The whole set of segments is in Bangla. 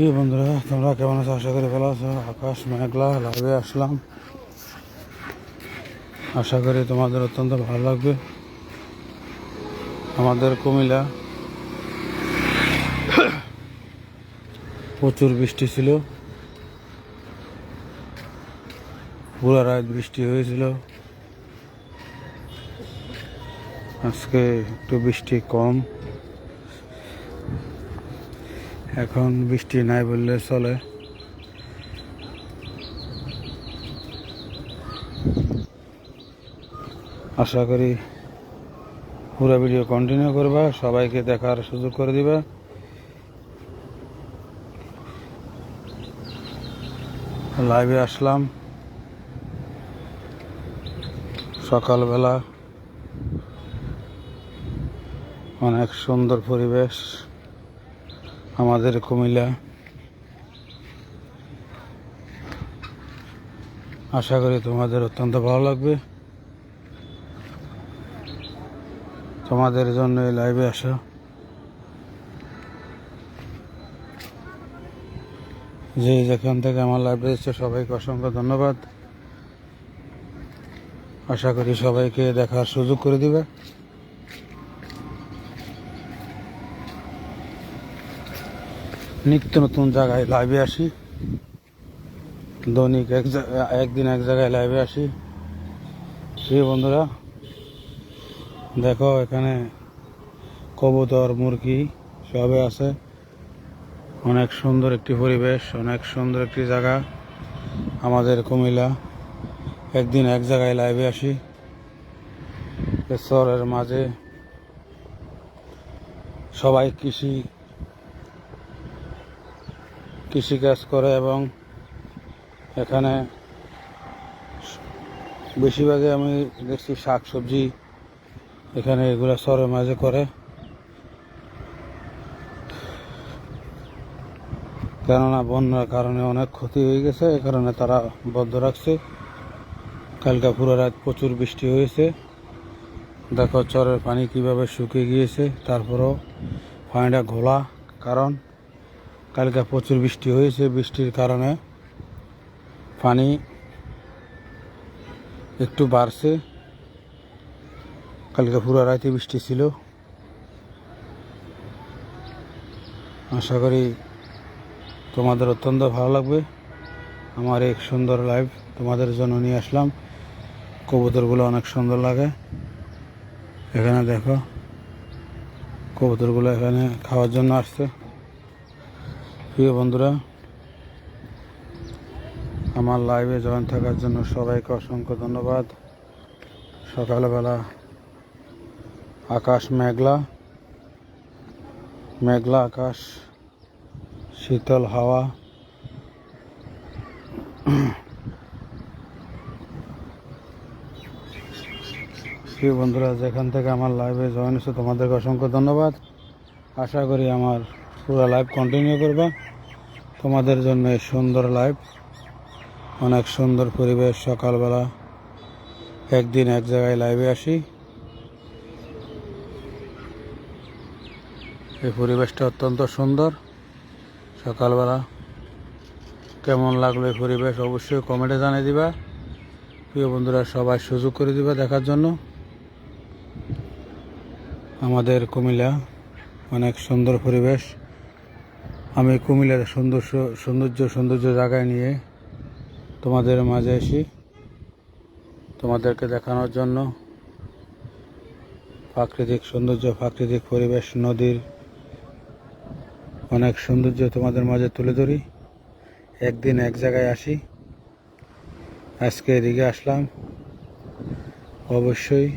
প্রিয় বন্ধুরা, তোমরা কেমন আছো? আশা করি ভালো আছো। আকাশ মেঘলা, লাইভে আসলাম। আশা করি তোমাদের অত্যন্ত ভালো লাগবে। আমাদের কুমিল্লা, প্রচুর বৃষ্টি ছিল। পুরা রাত বৃষ্টি হয়েছিল। আজকে একটু বৃষ্টি কম। এখন বৃষ্টি নাই বললে চলে। আশা করি পুরো ভিডিও কন্টিনিউ করবা, সবাইকে দেখার সুযোগ করে দিবা। লাইভে আসলাম। সকালবেলা। অনেক সুন্দর পরিবেশ। আমাদের কুমিল্লা। আশা করি তোমাদের অত্যন্ত ভালো লাগবে। তোমাদের জন্য এই লাইভে আসা। যে যেখান থেকে আমার লাইভ এসেছে, সবাইকে অসংখ্য ধন্যবাদ। আশা করি সবাইকে দেখার সুযোগ করে দিবে। নিত্য নতুন জায়গায় লাইভে আসি। দৈনিক এক একদিন এক জায়গায় লাইভে আসি। প্রিয় বন্ধুরা, দেখো এখানে কবুতর, মুরগি সবে আছে। অনেক সুন্দর একটি পরিবেশ, অনেক সুন্দর একটি জায়গা। আমাদের কুমিল্লা, একদিন এক জায়গায় লাইভে আসি। শহরের মাঝে সবাই কৃষি কৃষিকাজ করে এবং এখানে বেশিরভাগই আমি দেখছি শাক সবজি এখানে এগুলো শহরের মাঝে করে। কেননা বন্যার কারণে অনেক ক্ষতি হয়ে গেছে, এ কারণে তারা বন্ধ রাখছে। কালকা পুরো রাত প্রচুর বৃষ্টি হয়েছে। দেখো চরের পানি কীভাবে শুকিয়ে গিয়েছে, তারপরেও পানিটা ঘোলা। কারণ কালকে প্রচুর বৃষ্টি হয়েছে, বৃষ্টির কারণে পানি একটু বাড়ছে। কালকে পুরো রাতে বৃষ্টি ছিল। আশা করি তোমাদের অত্যন্ত ভালো লাগবে। আমার এক সুন্দর লাইভ তোমাদের জন্য নিয়ে আসলাম। কবুতরগুলো অনেক সুন্দর লাগে। এখানে দেখো, কবুতরগুলো এখানে খাওয়ার জন্য আসছে। প্রিয় বন্ধুরা, আমার লাইভে জয়েন থাকার জন্য সবাইকে অসংখ্য ধন্যবাদ। সকালবেলা আকাশ মেঘলা মেঘলা আকাশ, শীতল হাওয়া। প্রিয় বন্ধুরা, যেখান থেকে আমার লাইভে জয়েন হয়েছে, তোমাদেরকে অসংখ্য ধন্যবাদ। আশা করি আমার পুরো লাইভ কন্টিনিউ করবা। তোমাদের জন্য এই সুন্দর লাইভ অনেক সুন্দর পরিবেশ সকালবেলা। একদিন এক জায়গায় লাইভে আসি। এই পরিবেশটা অত্যন্ত সুন্দর। সকালবেলা। কেমন লাগল এই পরিবেশ অবশ্যই কমেন্টে জানিয়ে দিবা। প্রিয় বন্ধুরা, সবাই সুযোগ করে দিবা দেখার জন্য। আমাদের কুমিল্লা অনেক সুন্দর পরিবেশ। আমি কুমিল্লার সুন্দর সৌন্দর্য সৌন্দর্য জায়গায় নিয়ে তোমাদের মাঝে আসি তোমাদেরকে দেখানোর জন্য প্রাকৃতিক সৌন্দর্য, প্রাকৃতিক পরিবেশ, নদীর অনেক সৌন্দর্য তোমাদের মাঝে তুলে ধরি। একদিন এক জায়গায় আসি। আজকে এদিকে আসলাম। অবশ্যই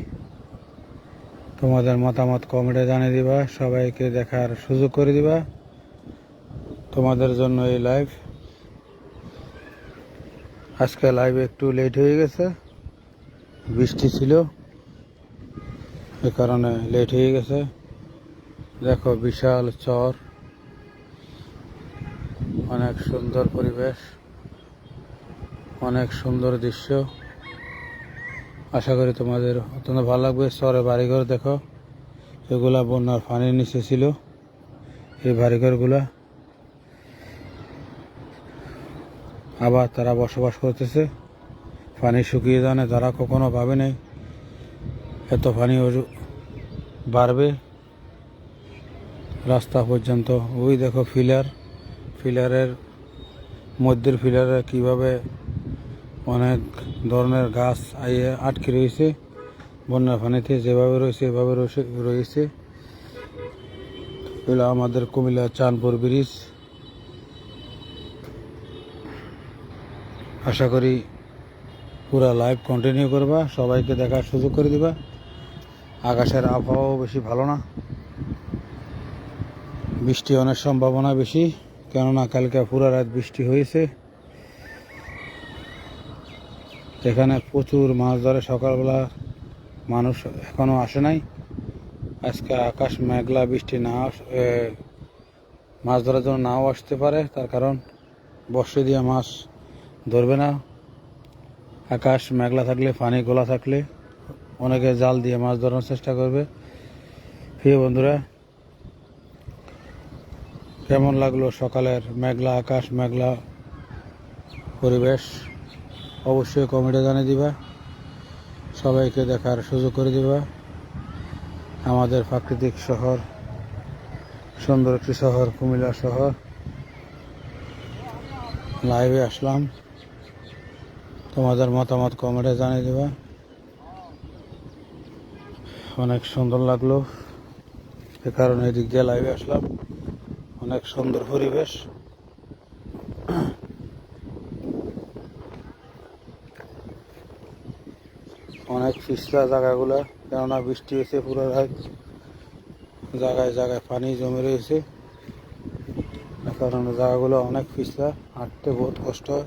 তোমাদের মতামত কমেন্টে জানিয়ে দিবা, সবাইকে দেখার সুযোগ করে দিবা। তোমাদের জন্য এই লাইভ আজকে লাইভ একটু লেট হয়ে গেছে। বৃষ্টি ছিল। এ কারণে লেট হয়ে গেছে। দেখো বিশাল চর। অনেক সুন্দর পরিবেশ। অনেক সুন্দর দৃশ্য। আশা করি তোমাদের অত্যন্ত ভালো লাগবে। শহরে বাড়িঘর দেখো। এগুলা বন্যার পানির নিচে ছিল। এই বাড়িঘরগুলা আবার তারা বসবাস করতেছে। পানি শুকিয়ে জানে তারা কখনো ভাবে নাই। এত পানি বাড়বে। রাস্তা পর্যন্ত। ওই দেখো ফিলার। ফিলারের মধ্যের ফিলারে কীভাবে অনেক ধরনের গাছ আইয়ে আটকে রয়েছে। বন্যার পানিতে যেভাবে রয়েছে, এভাবে রয়েছে- রয়েছে। এগুলো আমাদের কুমিল্লা চাঁদপুর ব্রিজ। আশা করি পুরা লাইভ কন্টিনিউ করবা, সবাইকে দেখার সুযোগ করে দিবা। আকাশের আবহাওয়াও বেশি ভালো না। বৃষ্টি অনেক সম্ভাবনা বেশি, কেননা কালকে পুরা রাত বৃষ্টি হয়েছে। এখানে প্রচুর মাছ ধরে, সকালবেলা মানুষ এখনও আসে নাই। আজকে আকাশ মেঘলা, বৃষ্টি না মাছ ধরার জন্য নাও আসতে পারে, তার কারণ বর্ষে দিয়ে মাছ ধরবে না। আকাশ মেঘলা থাকলে, পানি গোলা থাকলে অনেকে জাল দিয়ে মাছ ধরার চেষ্টা করবে। প্রিয় বন্ধুরা, কেমন লাগল সকালের মেঘলা আকাশ, মেঘলা পরিবেশ? অবশ্যই কমেন্টে জানিয়ে দিবা। সবাইকে দেখার সুযোগ করে দিবা। আমাদের প্রাকৃতিক শহর, সুন্দর একটি শহর, কুমিল্লা শহর। লাইভে আসলাম। তোমাদের মতামত কমেন্টে জানিয়ে দেবা। অনেক সুন্দর লাগল। এ কারণে এদিক দিয়ে লাইভে আসলাম। অনেক সুন্দর পরিবেশ। অনেক পিছলা জায়গাগুলো, কেননা বৃষ্টি হয়েছে পুরো রাত। জায়গায় জায়গায় পানি জমে রয়েছে। কারণে জায়গাগুলো অনেক পিছলা, হাঁটতে বহুত কষ্ট হয়।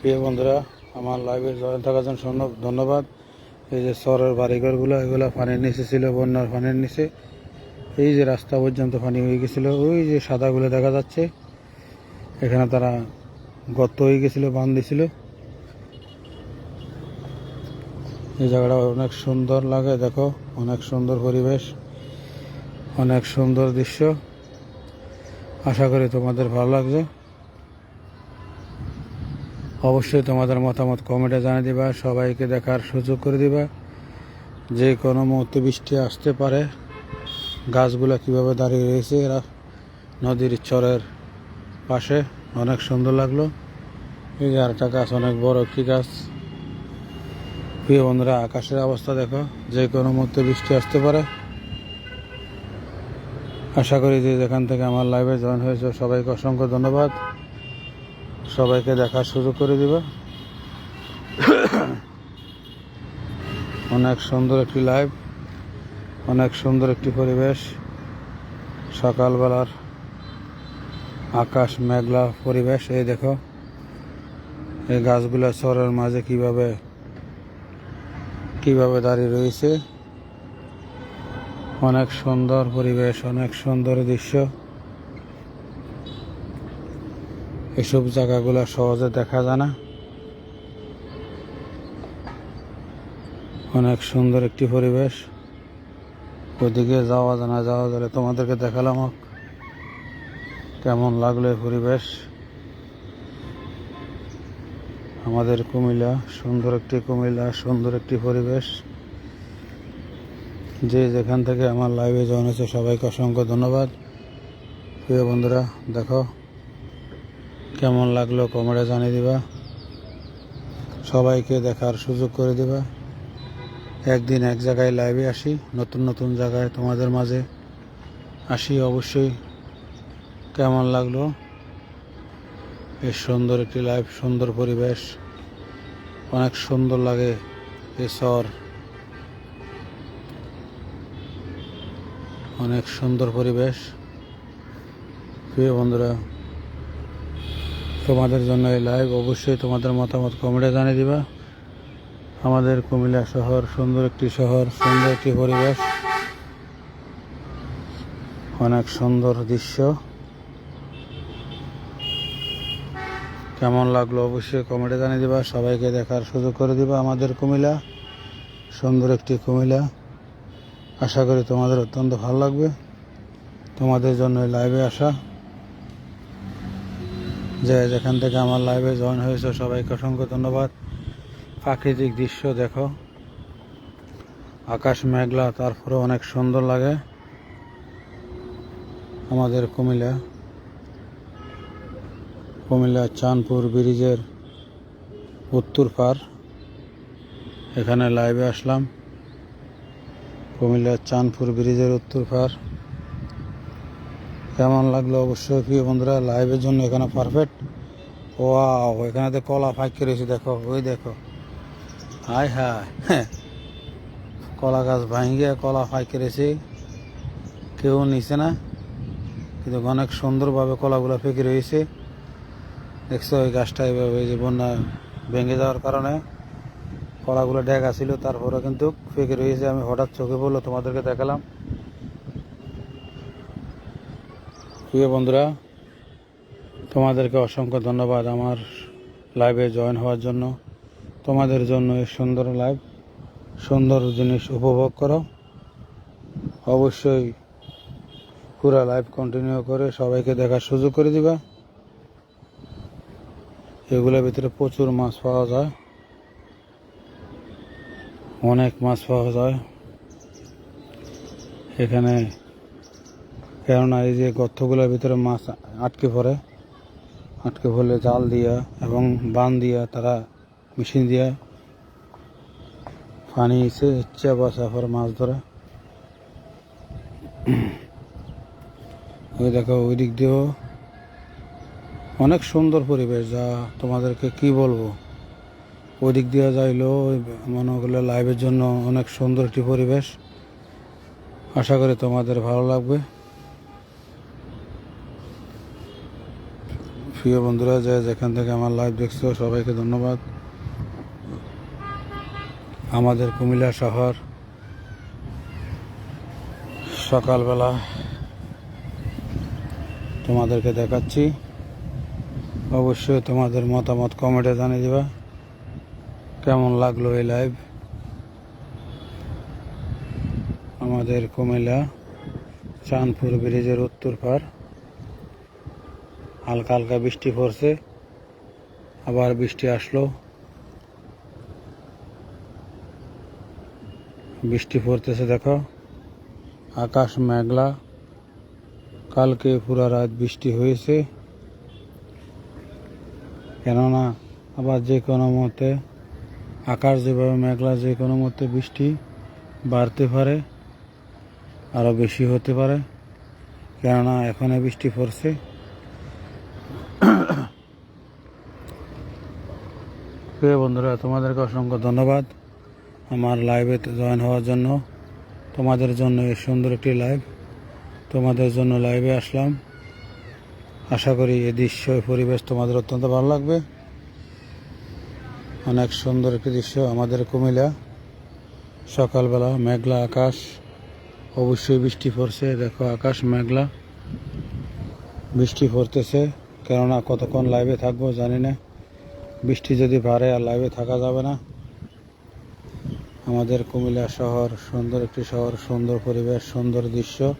প্রিয় বন্ধুরা, আমার লাইভে জয়েন থাকার জন্য ধন্য- ধন্যবাদ। এই যে শহরের বাড়িঘরগুলো, এগুলো পানির নিচে ছিল, বন্যার পানির নিচে। এই যে রাস্তা পর্যন্ত পানি হয়ে গেছিল, ওই যে সাদাগুলো দেখা যাচ্ছে। এখানে তারা গর্ত হয়ে গেছিল, বাঁধ দিছিল এই জায়গাটা অনেক সুন্দর লাগে, দেখো। অনেক সুন্দর পরিবেশ, অনেক সুন্দর দৃশ্য। আশা করি তোমাদের ভালো লাগছে। অবশ্যই তোমাদের মতামত কমেন্টে জানিয়ে দিবা, সবাইকে দেখার সুযোগ করে দিবা। যে কোনো মুহূর্তে বৃষ্টি আসতে পারে, গাছগুলো কীভাবে দাঁড়িয়ে রয়েছে এরা নদীর চরের পাশে, অনেক সুন্দর লাগল। এই যে আরেকটা গাছ, অনেক বড় একটি গাছ। প্রিয় বন্ধুরা, আকাশের অবস্থা দেখো, যে কোনো মুহূর্তে বৃষ্টি আসতে পারে। আশা করি যে যেখান থেকে আমার লাইভে জয়েন হয়েছে, সবাইকে অসংখ্য ধন্যবাদ। সবাইকে দেখা শুরু করে দিবা। অনেক সুন্দর একটি লাইভ অনেক সুন্দর একটি পরিবেশ। সকালবেলার আকাশ মেঘলা পরিবেশ, এই দেখো। এই গাছগুলা শহরের মাঝে কীভাবে কীভাবে দাঁড়িয়ে রয়েছে। অনেক সুন্দর পরিবেশ, অনেক সুন্দর দৃশ্য। এসব জায়গাগুলো সহজে দেখা যায় না। অনেক সুন্দর একটি পরিবেশ। ওদিকে যাওয়া যায় না, যাওয়া গেলে তোমাদেরকে দেখালাম কেমন লাগল পরিবেশ? আমাদের কুমিল্লা, সুন্দর একটি কুমিল্লা, সুন্দর একটি পরিবেশ। যে যেখান থেকে আমার লাইভে জয়েন হয়েছে, সবাইকে অসংখ্য ধন্যবাদ। প্রিয় বন্ধুরা, দেখো কেমন লাগল কমেন্টে জানিয়ে দিবা। সবাইকে দেখার সুযোগ করে দিবা। একদিন এক জায়গায় লাইভে আসি, নতুন নতুন জায়গায় তোমাদের মাঝে আসি অবশ্যই। কেমন লাগল? এই সুন্দর একটি লাইভ সুন্দর পরিবেশ। অনেক সুন্দর লাগে এই শহর। অনেক সুন্দর পরিবেশ। প্রিয় বন্ধুরা তোমাদের জন্য এই লাইভ অবশ্যই তোমাদের মতামত কমেন্টে জানিয়ে দিবা। আমাদের কুমিল্লা শহর সুন্দর একটি শহর, সুন্দর একটি পরিবেশ। অনেক সুন্দর দৃশ্য। কেমন লাগল অবশ্যই কমেন্টে জানিয়ে দিবা। সবাইকে দেখার সুযোগ করে দিবা আমাদের কুমিল্লা। সুন্দর একটি কুমিল্লা। আশা করি তোমাদের অত্যন্ত ভালো লাগবে। তোমাদের জন্য লাইভে আসা। যে যেখান থেকে আমার লাইভে জয়েন হয়েছে, সবাইকে অসংখ্য ধন্যবাদ। প্রাকৃতিক দৃশ্য দেখো। আকাশ মেঘলা তারপরে অনেক সুন্দর লাগে। আমাদের কুমিল্লা। কুমিল্লা চাঁদপুর ব্রিজের উত্তর পার। এখানে লাইভে আসলাম। কুমিল্লার চাঁদপুর ব্রিজের উত্তর পার। কেমন লাগল অবশ্যই প্রিয় বন্ধুরা লাইভের জন্য এখানে পারফেক্ট ওয়াও এখানে তো কলা ফাঁকি রয়েছে দেখো, ওই দেখো। হাই হ্যাঁ। কলা গাছ ভাঙিয়ে কলা ফাঁকি রয়েছে কেউ নিছে না, কিন্তু অনেক সুন্দরভাবে কলাগুলো ফেঁকে রয়েছে। দেখছ ওই গাছটা এইভাবে এই যে বন্যা ভেঙে যাওয়ার কারণে কলাগুলো ডেগা ছিল তারপরে কিন্তু ফেঁকে রয়েছে। আমি হঠাৎ চোখে পড়ল, তোমাদেরকে দেখালাম। প্রিয় বন্ধুরা, তোমাদেরকে অসংখ্য ধন্যবাদ আমার লাইভে জয়েন হওয়ার জন্য। তোমাদের জন্য এই সুন্দর লাইভ সুন্দর জিনিস উপভোগ করো। অবশ্যই পুরা লাইভ কন্টিনিউ করে সবাইকে দেখার সুযোগ করে দিবা। এগুলোর ভিতরে প্রচুর মাছ পাওয়া যায়। অনেক মাছ পাওয়া যায়। এখানে কেননা এই যে গর্তগুলোর ভিতরে মাছ আটকে পড়ে, আটকে পড়লে জাল দিয়া এবং বান দিয়া তারা মেশিন দিয়া পানি এসে ইচ্ছা বসা পরে মাছ ধরে। ওই দেখো, ওই দিক দিয়েও অনেক সুন্দর পরিবেশ, যা তোমাদেরকে কি বলব? ওই দিক দিয়ে যাইলেও মনে করলে লাইভের জন্য অনেক সুন্দর একটি পরিবেশ। আশা করি তোমাদের ভালো লাগবে। প্রিয় বন্ধুরা, যে যেখান থেকে আমার লাইভ দেখছ, সবাইকে ধন্যবাদ। আমাদের কুমিল্লা শহর সকালবেলা তোমাদেরকে দেখাচ্ছি। অবশ্যই তোমাদের মতামত কমেন্টে জানিয়ে দিবা। কেমন লাগল এই লাইভ আমাদের কুমিল্লা চাঁদপুর ব্রিজের উত্তর পার হালকা হালকা বৃষ্টি পড়ছে। আবার বৃষ্টি আসলো। বৃষ্টি পড়তেছে, দেখো। আকাশ মেঘলা। কালকে পুরা রাত বৃষ্টি হয়েছে। কেননা, আবার যে কোনো মতে আকাশ যেভাবে মেঘলা, যে কোনো মতে বৃষ্টি বাড়তে পারে আরও বেশি হতে পারে। কেননা এখানে বৃষ্টি পড়ছে। প্রিয় বন্ধুরা, তোমাদেরকে অসংখ্য ধন্যবাদ আমার লাইভে জয়েন হওয়ার জন্য। তোমাদের জন্য এই সুন্দর একটি লাইভ তোমাদের জন্য লাইভে আসলাম। আশা করি এই দৃশ্য পরিবেশ তোমাদের অত্যন্ত ভালো লাগবে। অনেক সুন্দর একটি দৃশ্য আমাদের কুমিল্লা। সকালবেলা মেঘলা আকাশ, অবশ্যই বৃষ্টি পড়ছে। দেখো, আকাশ মেঘলা। বৃষ্টি পড়তেছে, কেননা কতক্ষণ লাইভে থাকব জানি না। বৃষ্টি যদি বাড়ে, আর লাইভে থাকা যাবে না। আমাদের কুমিল্লা শহর সুন্দর, একটি শহর, সুন্দর পরিবেশ, সুন্দর দৃশ্য।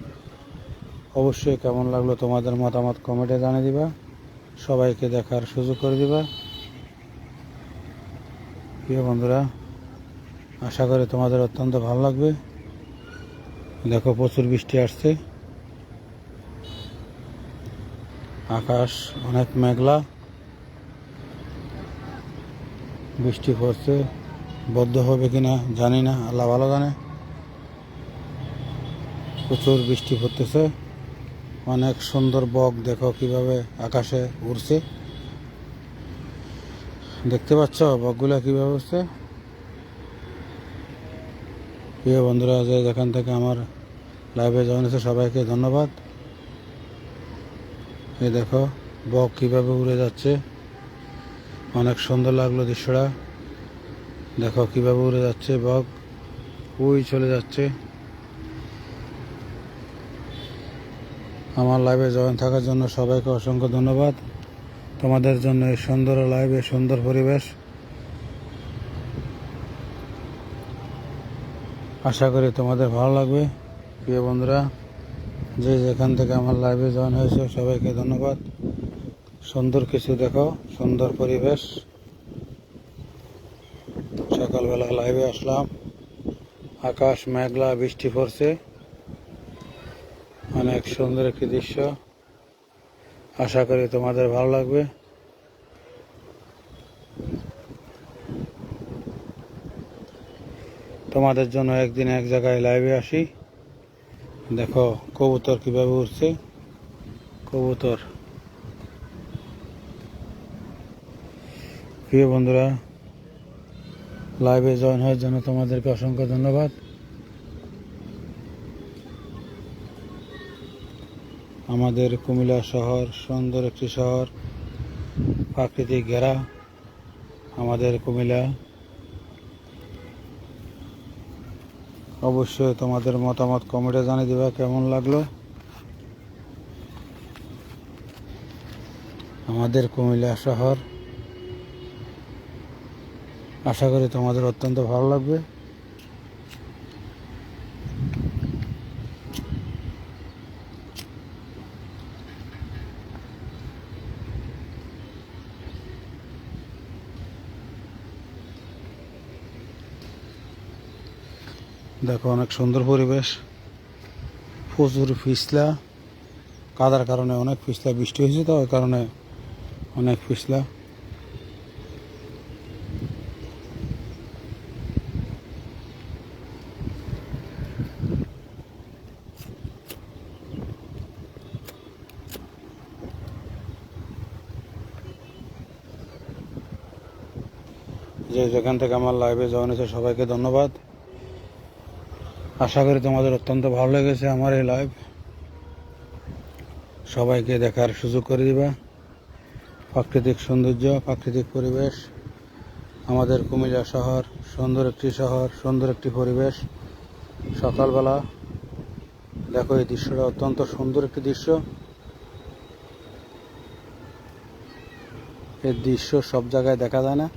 অবশ্যই কেমন লাগল তোমাদের মতামত কমেন্টে জানিয়ে দিবা। সবাইকে দেখার সুযোগ করে দিবা। প্রিয় বন্ধুরা, আশা করি তোমাদের অত্যন্ত ভালো লাগবে। দেখো প্রচুর বৃষ্টি আসছে। আকাশ অনেক মেঘলা। বৃষ্টি পড়ছে। বদ্ধ হবে কিনা জানি না, আল্লাহ ভালো জানে। প্রচুর বৃষ্টি পড়তেছে। অনেক সুন্দর বক, দেখো কীভাবে আকাশে উড়ছে। দেখতে পাচ্ছ বকগুলা কীভাবে উঠছে প্রিয় বন্ধুরা, যে যেখান থেকে আমার লাইভে জয়েন হয়েছে, সবাইকে ধন্যবাদ। এই দেখো, বক কীভাবে উড়ে যাচ্ছে। অনেক সুন্দর লাগল দৃশ্যটা। দেখো কীভাবে উড়ে যাচ্ছে বক ওই চলে যাচ্ছে। আমার লাইভে জয়েন থাকার জন্য সবাইকে অসংখ্য ধন্যবাদ। তোমাদের জন্য এই সুন্দর লাইভে সুন্দর পরিবেশ। আশা করি তোমাদের ভালো লাগবে। প্রিয় বন্ধুরা, যে যেখান থেকে আমার লাইভে জয়েন হয়েছে, সবাইকে ধন্যবাদ। সুন্দর কিছু দেখো, সুন্দর পরিবেশ। সকালবেলা লাইভে আসলাম। আকাশ মেঘলা, বৃষ্টি পড়ছে। অনেক সুন্দর একটি দৃশ্য। আশা করি তোমাদের ভালো লাগবে। তোমাদের জন্য একদিন এক জায়গায় লাইভে আসি। দেখো, কবুতর কীভাবে উঠছে কবুতর। প্রিয় বন্ধুরা লাইভে জয়েন হওয়ার জন্য তোমাদেরকে অসংখ্য ধন্যবাদ। আমাদের কুমিল্লা শহর সুন্দর একটি শহর, প্রাকৃতিক ঘেরা আমাদের কুমিল্লা। অবশ্যই তোমাদের মতামত কমেন্টে জানিয়ে দিবা, কেমন লাগল? আমাদের কুমিল্লা শহর আশা করি তোমাদের অত্যন্ত ভালো লাগবে। দেখো অনেক সুন্দর পরিবেশ। প্রচুর পিছলা। কাদার কারণে অনেক পিছলা বৃষ্টি হয়েছে তো, ওই কারণে অনেক পিছলা যে যেখান থেকে আমার লাইভে জয়েন হয়েছে, সবাইকে ধন্যবাদ। আশা করি তোমাদের অত্যন্ত ভালো লেগেছে আমার এই লাইভ সবাইকে দেখার সুযোগ করে দিবা। প্রাকৃতিক সৌন্দর্য, প্রাকৃতিক পরিবেশ, আমাদের কুমিল্লা শহর, সুন্দর একটি শহর, সুন্দর একটি পরিবেশ। সকালবেলা দেখো, এই দৃশ্যটা অত্যন্ত সুন্দর একটি দৃশ্য। এই দৃশ্য সব জায়গায় দেখা যায় না।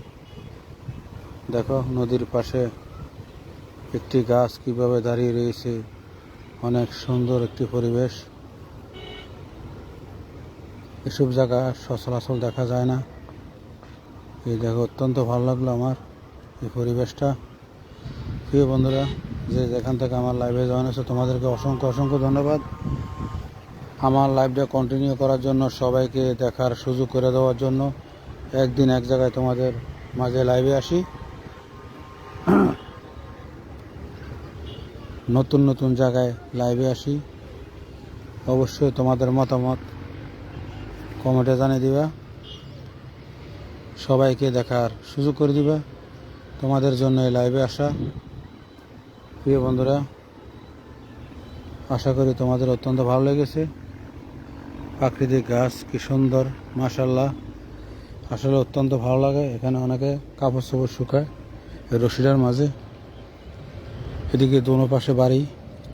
দেখো, নদীর পাশে একটি গাছ কীভাবে দাঁড়িয়ে রয়েছে। অনেক সুন্দর একটি পরিবেশ। এসব জায়গা সচরাচর দেখা যায় না। এই দেখো, অত্যন্ত ভালো লাগল আমার এই পরিবেশটা। প্রিয় বন্ধুরা, যে যেখান থেকে আমার লাইভে জয়েন হয়েছে, তোমাদেরকে অসংখ্য অসংখ্য ধন্যবাদ। আমার লাইভটা কন্টিনিউ করার জন্য, সবাইকে দেখার সুযোগ করে দেওয়ার জন্য, একদিন এক জায়গায় তোমাদের মাঝে লাইভে আসি। নতুন নতুন জায়গায় লাইভে আসি। অবশ্যই তোমাদের মতামত কমেন্টে জানিয়ে দিবা। সবাইকে দেখার সুযোগ করে দিবা তোমাদের জন্য এই লাইভে আসা। প্রিয় বন্ধুরা, আশা করি তোমাদের অত্যন্ত ভালো লেগেছে। প্রাকৃতিক গাছ কি সুন্দর মাশাল্লাহ আসলে অত্যন্ত ভালো লাগে এখানে অনেকে কাপড় চোপড় শুকায় রশিটার মাঝে। এদিকে দোনো পাশে বাড়ি,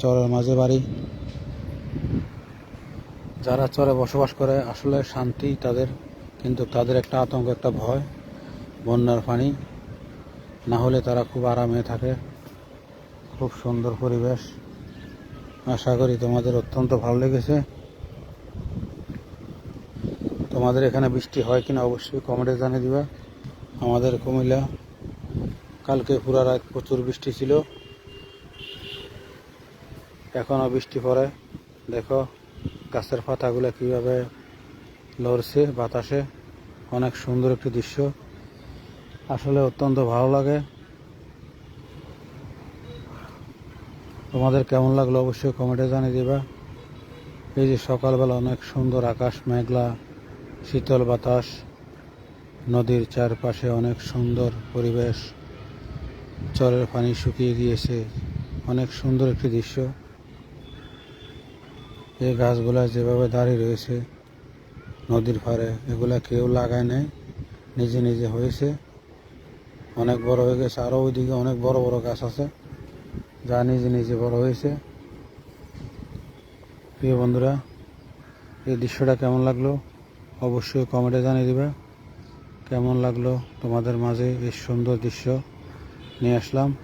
চরের মাঝে বাড়ি। যারা চরে বসবাস করে, আসলে শান্তি তাদের, কিন্তু তাদের একটা আতঙ্ক, একটা ভয়, বন্যার পানি। না হলে তারা খুব আরামে থাকে, খুব সুন্দর পরিবেশ। আশা করি তোমাদের অত্যন্ত ভালো লেগেছে। তোমাদের এখানে বৃষ্টি হয় কিনা অবশ্যই কমেন্টে জানিয়ে দিবা। আমাদের কুমিল্লা, কালকে পুরা রাত প্রচুর বৃষ্টি ছিল। এখনও বৃষ্টি পড়ে। দেখো, গাছের পাতাগুলো কীভাবে লড়ছে বাতাসে। অনেক সুন্দর একটি দৃশ্য। আসলে অত্যন্ত ভালো লাগে। তোমাদের কেমন লাগল অবশ্যই কমেন্টে জানিয়ে দিবা। এই যে সকালবেলা অনেক সুন্দর আকাশ, মেঘলা, শীতল বাতাস, নদীর চারপাশে অনেক সুন্দর পরিবেশ চরের পানি শুকিয়ে গিয়েছে। অনেক সুন্দর একটি দৃশ্য। এই গাছগুলা যেভাবে দাঁড়িয়ে রয়েছে, নদীর পাড়ে, এগুলা কেউ লাগায় নাই। নিজে নিজে হয়েছে। অনেক বড় হয়ে গেছে। আরও ওইদিকে অনেক বড় বড় গাছ আছে, যা নিজে নিজে বড় হয়েছে। প্রিয় বন্ধুরা, এই দৃশ্যটা কেমন লাগল? অবশ্যই কমেন্টে জানিয়ে দেবে। কেমন লাগল তোমাদের মাঝে এই সুন্দর দৃশ্য? নিয়ে আসলাম।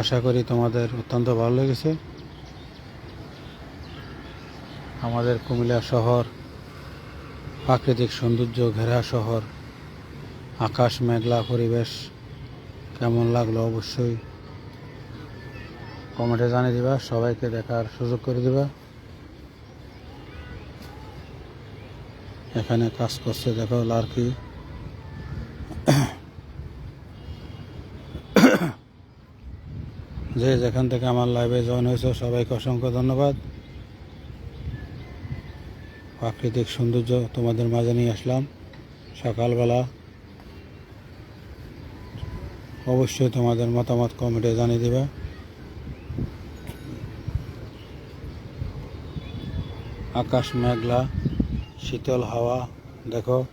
আশা করি তোমাদের অত্যন্ত ভালো লেগেছে। আমাদের কুমিল্লা শহর, প্রাকৃতিক সৌন্দর্য ঘেরা শহর, আকাশ মেঘলা পরিবেশ, কেমন লাগল অবশ্যই কমেন্টে জানিয়ে দিবা, সবাইকে দেখার সুযোগ করে দিবা। এখানে কাজ করছে, দেখো লার্কি। যে যেখান থেকে আমার লাইভে জয়েন হয়েছে, সবাইকে অসংখ্য ধন্যবাদ। প্রাকৃতিক সৌন্দর্য তোমাদের মাঝে নিয়ে আসলাম সকালবেলা। অবশ্যই তোমাদের মতামত কমেন্টে জানিয়ে দেবে। আকাশ মেঘলা, শীতল হাওয়া, দেখো।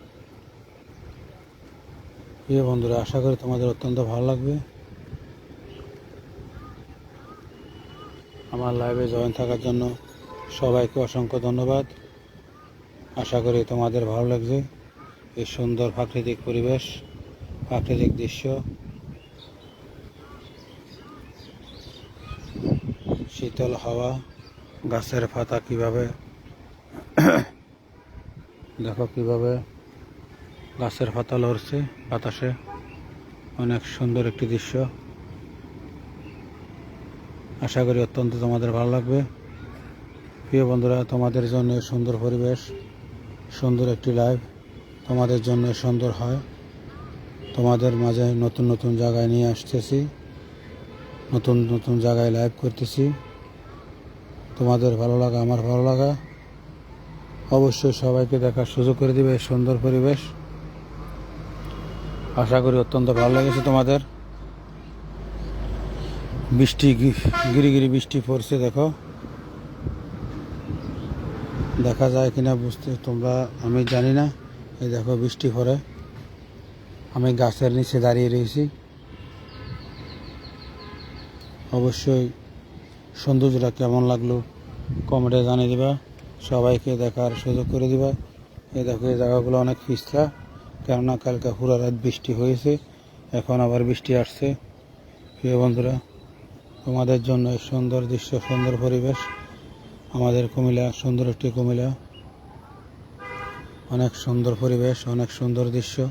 প্রিয় বন্ধুরা, আশা করি তোমাদের অত্যন্ত ভালো লাগবে। আমার লাইভে জয়েন থাকার জন্য সবাইকে অসংখ্য ধন্যবাদ। আশা করি তোমাদের ভালো লাগছে। এই সুন্দর প্রাকৃতিক পরিবেশ, প্রাকৃতিক দৃশ্য। শীতল হাওয়া, গাছের পাতা কীভাবে, দেখো কীভাবে গাছের পাতা লড়ছে বাতাসে। অনেক সুন্দর একটি দৃশ্য। আশা করি অত্যন্ত তোমাদের ভালো লাগবে। প্রিয় বন্ধুরা, তোমাদের জন্য সুন্দর পরিবেশ, সুন্দর একটি লাইভ তোমাদের জন্য সুন্দর হয়। তোমাদের মাঝে নতুন নতুন জায়গায় নিয়ে আসতেছি, নতুন নতুন জায়গায় লাইভ করতেছি। তোমাদের ভালো লাগা, আমার ভালো লাগা। অবশ্যই সবাইকে দেখার সুযোগ করে দিবে সুন্দর পরিবেশ। আশা করি অত্যন্ত ভালো লেগেছে তোমাদের। বৃষ্টি গিরি গিরি বৃষ্টি পড়ছে, দেখো। দেখা যায় কিনা বুঝতে তোমরা, আমি জানি না। এই দেখো, বৃষ্টি পড়ে। আমি গাছের নিচে দাঁড়িয়ে রয়েছি। অবশ্যই সৌন্দর্যটা কেমন লাগল কমেন্টে জানিয়ে দিবা। সবাইকে দেখার সুযোগ করে দিবা। এই দেখো, এই জায়গাগুলো অনেক পিছলা, কেননা কালকে পুরো বৃষ্টি হয়েছে। এখন আবার বৃষ্টি আসছে। প্রিয় বন্ধুরা তোমাদের জন্য এই সুন্দর দৃশ্য, সুন্দর পরিবেশ। আমাদের কুমিল্লা, সুন্দর একটি কুমিল্লা। অনেক সুন্দর পরিবেশ, অনেক সুন্দর দৃশ্য।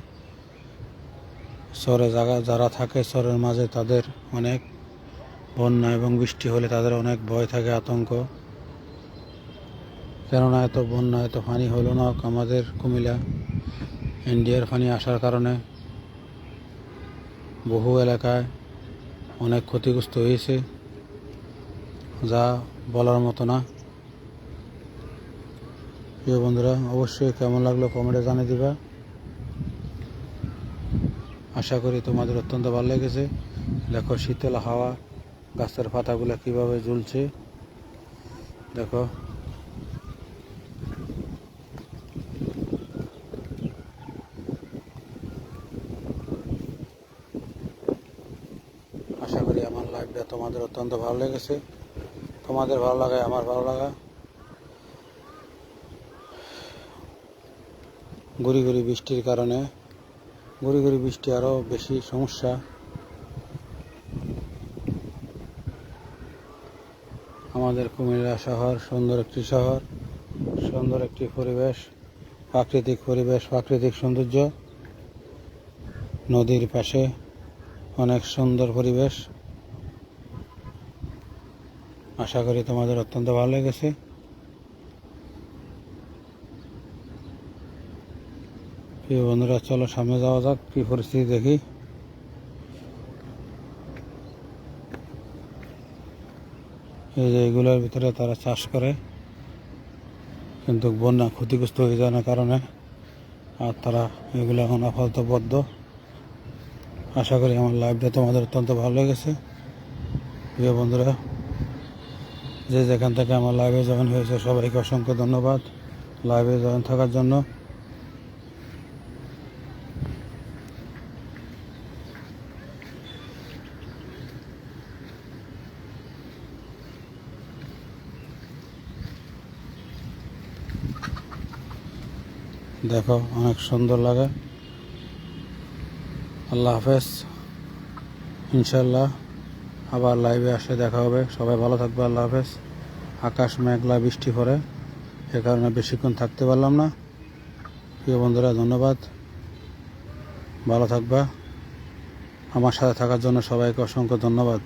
শহরে জায়গা যারা থাকে, শহরের মাঝে তাদের অনেক বন্যা এবং বৃষ্টি হলে তাদের অনেক ভয় থাকে, আতঙ্ক। কেননা এত বন্যা, এত পানি হলো না আমাদের কুমিল্লা। ইন্ডিয়ার পানি আসার কারণে বহু এলাকায় অনেক ক্ষতিগ্রস্ত হয়েছে, যা বলার মতো না। প্রিয় বন্ধুরা, অবশ্যই কেমন লাগল কমেন্টে জানিয়ে দিবা। আশা করি তোমাদের অত্যন্ত ভালো লেগেছে। দেখো, শীতল হাওয়া, গাছের পাতাগুলো কীভাবে ঝুলছে। দেখো আশা করি আমার লাইভটা তোমাদের অত্যন্ত ভালো লেগেছে। তোমাদের ভালো লাগায় আমার ভালো লাগা। গুড়ি গুড়ি বৃষ্টির কারণে, গুড়ি গুড়ি বৃষ্টি আরও বেশি সমস্যা। আমাদের কুমিল্লা শহর সুন্দর একটি শহর, সুন্দর একটি পরিবেশ, প্রাকৃতিক পরিবেশ, প্রাকৃতিক সৌন্দর্য। নদীর পাশে অনেক সুন্দর পরিবেশ। আশা করি তোমাদের অত্যন্ত ভালো লেগেছে। প্রিয় বন্ধুরা, চলো সামনে যাওয়া যাক, কি পরিস্থিতি দেখি। এই যে এগুলোর ভিতরে তারা চাষ করে, কিন্তু বন্যা ক্ষতিগ্রস্ত হয়ে যায় না কারণে আর তারা এগুলো এখন আপাতত বদ্ধ আশা করি আমার লাইভটা তোমাদের অত্যন্ত ভালো লেগেছে। প্রিয় বন্ধুরা যে যেখান থেকে আমার লাইভে জয়েন হয়েছে, সবাইকে অসংখ্য ধন্যবাদ। লাইভে জয়েন থাকার জন্য। দেখো, অনেক সুন্দর লাগে। আল্লাহ হাফেজ। ইনশাল্লাহ আবার লাইভে আসলে দেখা হবে। সবাই ভালো থাকবে, আল্লাহ হাফেজ। আকাশ মেঘলা, বৃষ্টি পড়ে। এ কারণে বেশিক্ষণ থাকতে পারলাম না। প্রিয় বন্ধুরা, ধন্যবাদ। ভালো থাকবা। আমার সাথে থাকার জন্য সবাইকে অসংখ্য ধন্যবাদ।